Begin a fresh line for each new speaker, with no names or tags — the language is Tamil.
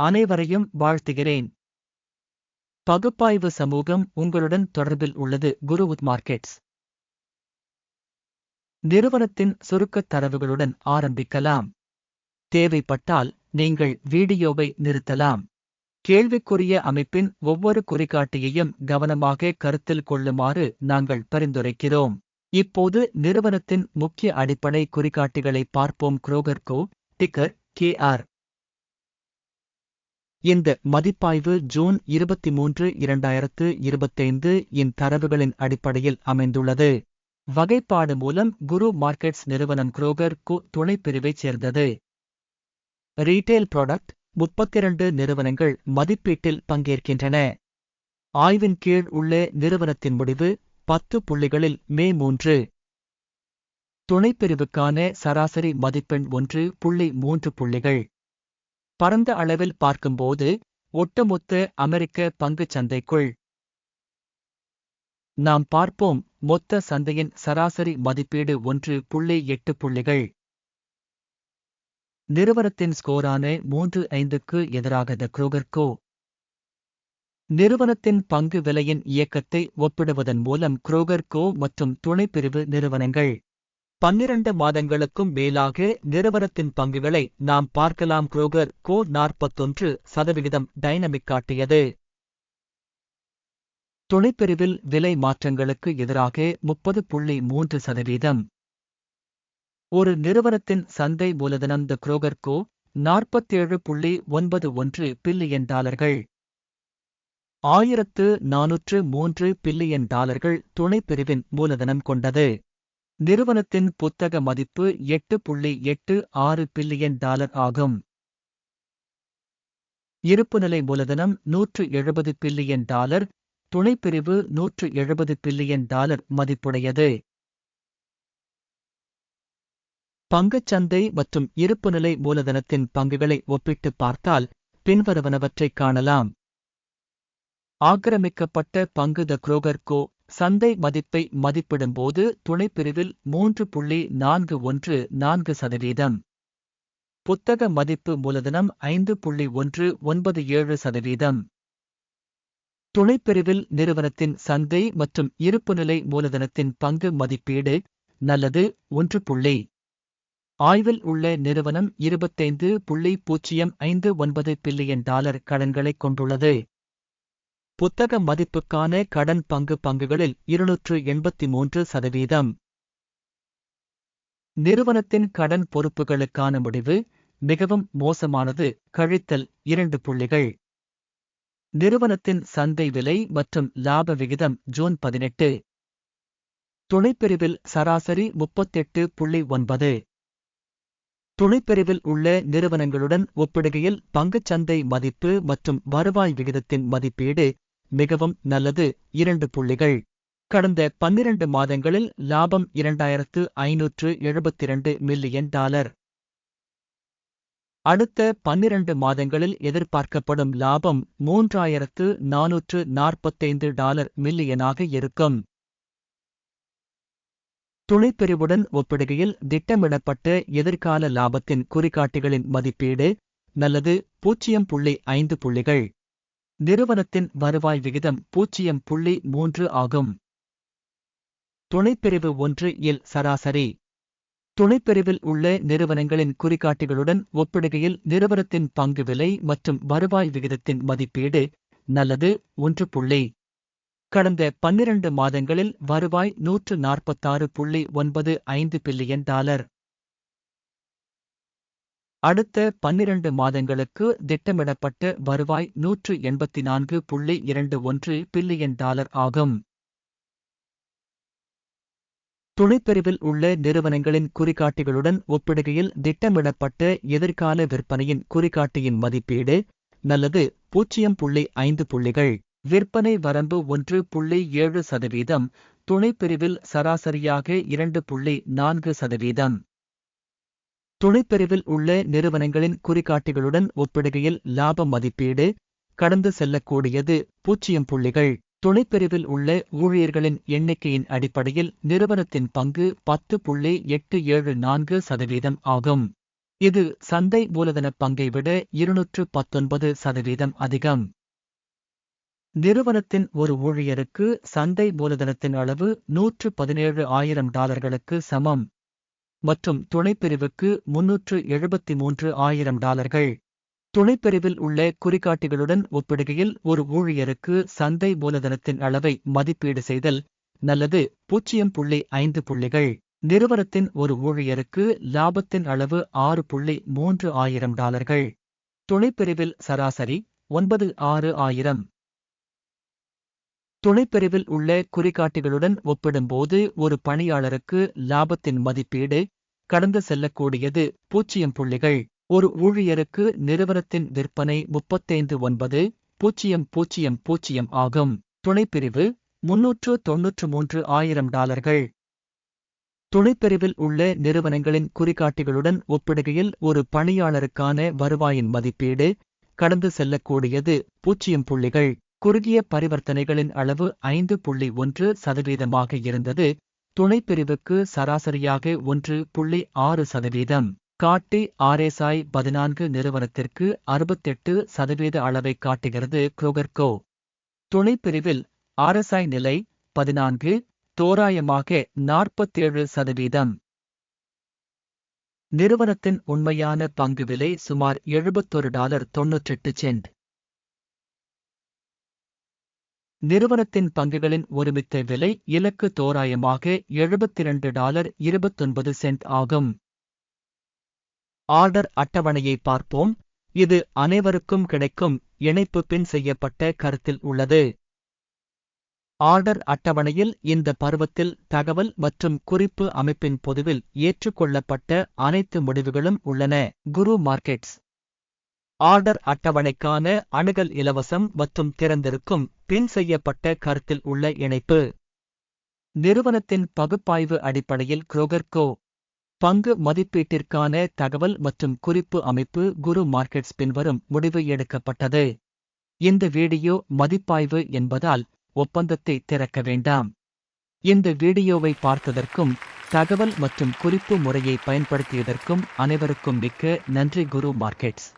அனைவரையும் வாழ்த்துகிறேன். பகுப்பாய்வு சமூகம் உங்களுடன் தொடர்பில் உள்ளது குருவுத் மார்க்கெட்ஸ். நிறுவனத்தின் சுருக்கத் தரவுகளுடன் ஆரம்பிக்கலாம். தேவைப்பட்டால் நீங்கள் வீடியோவை நிறுத்தலாம். கேள்விக்குரிய அமைப்பின் ஒவ்வொரு குறிகாட்டியையும் கவனமாக கருத்தில் கொள்ளுமாறு நாங்கள் பரிந்துரைக்கிறோம். இப்போது நிறுவனத்தின் முக்கிய அடிப்படை குறிகாட்டிகளை பார்ப்போம். குரோகர்கோ டிக்கர் டிக்கர் கேஆர் இந்த மதிப்பாய்வு ஜூன் இருபத்தி மூன்று இரண்டாயிரத்து இருபத்தைந்து இன் தரவுகளின் அடிப்படையில் அமைந்துள்ளது. வகைப்பாடு மூலம் குரு மார்க்கெட்ஸ் நிறுவனம் குரோகர் கு துணைப்பிரிவைச் சேர்ந்தது. ரீட்டெயில் ப்ராடக்ட் முப்பத்திரண்டு நிறுவனங்கள் மதிப்பீட்டில் பங்கேற்கின்றன. ஆய்வின் கீழ் உள்ள நிறுவனத்தின் முடிவு பத்து புள்ளிகளில் மே மூன்று. துணைப்பிரிவுக்கான சராசரி மதிப்பெண் ஒன்று புள்ளி மூன்று புள்ளிகள். பரந்த அளவில் பார்க்கும்போது ஒட்டுமொத்த அமெரிக்க பங்குச் சந்தைக்குள். நாம் பார்ப்போம் மொத்த சந்தையின் சராசரி மதிப்பீடு ஒன்று புள்ளி எட்டு புள்ளிகள். நிறுவனத்தின் ஸ்கோரான மூன்று ஐந்துக்கு எதிராக த குரோகர்கோ நிறுவனத்தின் பங்கு விலையின் இயக்கத்தை ஒப்பிடுவதன் மூலம் குரோகர்கோ மற்றும் துணைப்பிரிவு நிறுவனங்கள். பன்னிரண்டு மாதங்களுக்கும் மேலாக நிறுவனத்தின் பங்குகளை நாம் பார்க்கலாம். குரோகர் கோ நாற்பத்தொன்று சதவிகிதம் டைனமிக் காட்டியது. துணைப்பிரிவில் விலை மாற்றங்களுக்கு எதிராக முப்பது புள்ளி மூன்று சதவீதம். ஒரு நிறுவனத்தின் சந்தை மூலதனம் த குரோகர் கோ நாற்பத்தேழு புள்ளி ஒன்பது ஒன்று பில்லியன் டாலர்கள். ஆயிரத்து நானூற்று மூன்று பில்லியன் டாலர்கள் துணைப்பிரிவின் மூலதனம் கொண்டது. நிறுவனத்தின் புத்தக மதிப்பு எட்டு புள்ளி எட்டு ஆறு பில்லியன் டாலர் ஆகும். இருப்புநிலை மூலதனம் நூற்று எழுபது பில்லியன் டாலர் துணைப்பிரிவு நூற்று எழுபது பில்லியன் டாலர் மதிப்புடையது. பங்குச்சந்தை மற்றும் இருப்புநிலை மூலதனத்தின் பங்குகளை ஒப்பிட்டு பார்த்தால் பின்வருவனவற்றைக் காணலாம். ஆக்கிரமிக்கப்பட்ட பங்கு த குரோகர் கோ சந்தை மதிப்பை மதிப்பிடும்போது துணைப்பிரிவில் மூன்று புள்ளி நான்கு ஒன்று நான்கு சதவீதம். புத்தக மதிப்பு மூலதனம் ஐந்து புள்ளி ஒன்று ஒன்பது ஏழு சதவீதம். துணைப்பிரிவில் நிறுவனத்தின் சந்தை மற்றும் இருப்புநிலை மூலதனத்தின் பங்கு மதிப்பீடு நல்லது ஒன்று புள்ளி. ஆய்வில் உள்ள நிறுவனம் இருபத்தைந்து புள்ளி பூஜ்ஜியம் ஐந்து ஒன்பது பில்லியன் டாலர் கடன்களைக் கொண்டுள்ளது. புத்தக மதிப்புக்கான கடன் பங்கு பங்குகளில் இருநூற்று எண்பத்தி மூன்று சதவீதம். நிறுவனத்தின் கடன் பொறுப்புகளுக்கான முடிவு மிகவும் மோசமானது. கழித்தல் இரண்டு புள்ளிகள். நிறுவனத்தின் சந்தை விலை மற்றும் லாப விகிதம் ஜூன் பதினெட்டு. துணைப்பிரிவில் சராசரி முப்பத்தெட்டு புள்ளி ஒன்பது. துணைப்பிரிவில் உள்ள நிறுவனங்களுடன் ஒப்பிடுகையில் பங்குச்சந்தை மதிப்பு மற்றும் வருவாய் விகிதத்தின் மதிப்பீடு மிகவும் நல்லது. இரண்டு புள்ளிகள். கடந்த பன்னிரண்டு மாதங்களில் லாபம் இரண்டாயிரத்து ஐநூற்று எழுபத்திரண்டு மில்லியன் டாலர். அடுத்த பன்னிரண்டு மாதங்களில் எதிர்பார்க்கப்படும் லாபம் மூன்றாயிரத்து நானூற்று நாற்பத்தைந்து டாலர் மில்லியனாக இருக்கும். துணைப்பிரிவுடன் ஒப்பிடுகையில் திட்டமிடப்பட்ட எதிர்கால லாபத்தின் குறிகாட்டிகளின் மதிப்பீடு நல்லது. பூஜ்ஜியம் புள்ளி ஐந்து புள்ளிகள். நிறுவனத்தின் வருவாய் விகிதம் பூஜ்ஜியம் புள்ளி மூன்று ஆகும். துணைப்பிரிவு ஒன்று இல் சராசரி. துணைப்பிரிவில் உள்ள நிறுவனங்களின் குறிகாட்டிகளுடன் ஒப்பிடுகையில் நிறுவனத்தின் பங்கு விலை மற்றும் வருவாய் விகிதத்தின் மதிப்பீடு நல்லது ஒன்று புள்ளி. கடந்த பன்னிரண்டு மாதங்களில் வருவாய் நூற்று நாற்பத்தாறு புள்ளி ஒன்பது ஐந்து பில்லியன் டாலர். அடுத்த பன்னிரண்டு மாதங்களுக்கு திட்டமிடப்பட்ட வருவாய் நூற்று எண்பத்தி நான்கு புள்ளி இரண்டு ஒன்று பில்லியன் டாலர் ஆகும். துணைப்பிரிவில் உள்ள நிறுவனங்களின் குறிகாட்டிகளுடன் ஒப்பிடுகையில் திட்டமிடப்பட்ட எதிர்கால விற்பனையின் குறிகாட்டியின் மதிப்பீடு நல்லது பூஜ்ஜியம் புள்ளி ஐந்து புள்ளிகள். விற்பனை வரம்பு ஒன்று புள்ளி ஏழு சதவீதம் துணைப்பிரிவில் சராசரியாக இரண்டு புள்ளி நான்கு சதவீதம். துணைப்பிரிவில் உள்ள நிறுவனங்களின் குறிகாட்டிகளுடன் ஒப்பிடுகையில் லாப மதிப்பீடு கடந்து செல்லக்கூடியது பூஜ்ஜியம் புள்ளிகள். துணைப்பிரிவில் உள்ள ஊழியர்களின் எண்ணிக்கையின் அடிப்படையில் நிறுவனத்தின் பங்கு பத்து புள்ளி எட்டு ஏழு நான்கு சதவீதம் ஆகும். இது சந்தை மூலதன பங்கை விட இருநூற்று பத்தொன்பது சதவீதம் அதிகம். நிறுவனத்தின் ஒரு ஊழியருக்கு சந்தை மூலதனத்தின் அளவு நூற்று பதினேழு ஆயிரம் டாலர்களுக்கு சமம். மற்றும் துணைப்பிரிவுக்கு முன்னூற்று எழுபத்தி மூன்று ஆயிரம் டாலர்கள். துணைப்பிரிவில் உள்ள குறிகாட்டிகளுடன் ஒப்பிடுகையில் ஒரு ஊழியருக்கு சந்தை மூலதனத்தின் அளவை மதிப்பீடு செய்தல் நல்லது. பூஜ்ஜியம் புள்ளி ஐந்து புள்ளிகள். நிறுவனத்தின் ஒரு ஊழியருக்கு லாபத்தின் அளவு ஆறு புள்ளி மூன்று ஆயிரம் டாலர்கள். துணைப்பிரிவில் சராசரி ஒன்பது ஆறு ஆயிரம். துணைப்பிரிவில் உள்ள குறிகாட்டிகளுடன் ஒப்பிடும்போது ஒரு பணியாளருக்கு லாபத்தின் மதிப்பீடு கடந்து செல்லக்கூடியது பூஜ்ஜியம் புள்ளிகள். ஒரு ஊழியருக்கு நிறுவனத்தின் விற்பனை முப்பத்தைந்து ஒன்பது பூஜ்ஜியம் பூஜ்ஜியம் பூஜ்ஜியம் ஆகும். துணைப்பிரிவு முன்னூற்று தொன்னூற்று மூன்று ஆயிரம் டாலர்கள். துணைப்பிரிவில் உள்ள நிறுவனங்களின் குறிகாட்டிகளுடன் ஒப்பிடுகையில் ஒரு பணியாளருக்கான வருவாயின் மதிப்பீடு கடந்து செல்லக்கூடியது பூஜ்ஜியம் புள்ளிகள். குறுகிய பரிவர்த்தனைகளின் அளவு ஐந்து புள்ளி ஒன்று சதவீதமாக இருந்தது. துணைப்பிரிவுக்கு சராசரியாக ஒன்று புள்ளி ஆறு சதவீதம். காட்டி ஆர்எஸ்ஐ பதினான்கு நிறுவனத்திற்கு அறுபத்தெட்டு சதவீத அளவை காட்டுகிறது குரோகர்கோ. துணைப்பிரிவில் ஆர்எஸ்ஐ நிலை பதினான்கு தோராயமாக நாற்பத்தேழு சதவீதம். நிறுவனத்தின் உண்மையான பங்கு விலை சுமார் எழுபத்தொரு டாலர் தொன்னூற்றெட்டு சென்ட். நிறுவனத்தின் பங்குகளின் ஒருமித்த விலை இலக்கு தோராயமாக எழுபத்திரண்டு டாலர் இருபத்தொன்பது சென்ட் ஆகும். ஆர்டர் அட்டவணையை பார்ப்போம். இது அனைவருக்கும் கிடைக்கும் இணைப்பு பின் செய்யப்பட்ட கருத்தில் உள்ளது. ஆர்டர் அட்டவணையில் இந்த பருவத்தில் தகவல் மற்றும் குறிப்பு அமைப்பின் பொதுவில் ஏற்றுக்கொள்ளப்பட்ட அனைத்து முடிவுகளும் உள்ளன. குரு மார்க்கெட்ஸ். ஆர்டர் அட்டவணைக்கான அணுகல் இலவசம் மற்றும் திறந்திருக்கும் பின் செய்யப்பட்ட கருத்தில் உள்ள இணைப்பு. நிறுவனத்தின் பகுப்பாய்வு அடிப்படையில் குரோகர்கோ பங்கு மதிப்பீட்டிற்கான தகவல் மற்றும் குறிப்பு அமைப்பு குரு மார்க்கெட்ஸ் பின்வரும் முடிவு எடுக்கப்பட்டது. இந்த வீடியோ மதிப்பாய்வு என்பதால் ஒப்பந்தத்தை திறக்க வேண்டாம். இந்த வீடியோவை பார்த்ததற்கும் தகவல் மற்றும் குறிப்பு முறையை பயன்படுத்தியதற்கும் அனைவருக்கும் மிக்க நன்றி குரு மார்க்கெட்ஸ்.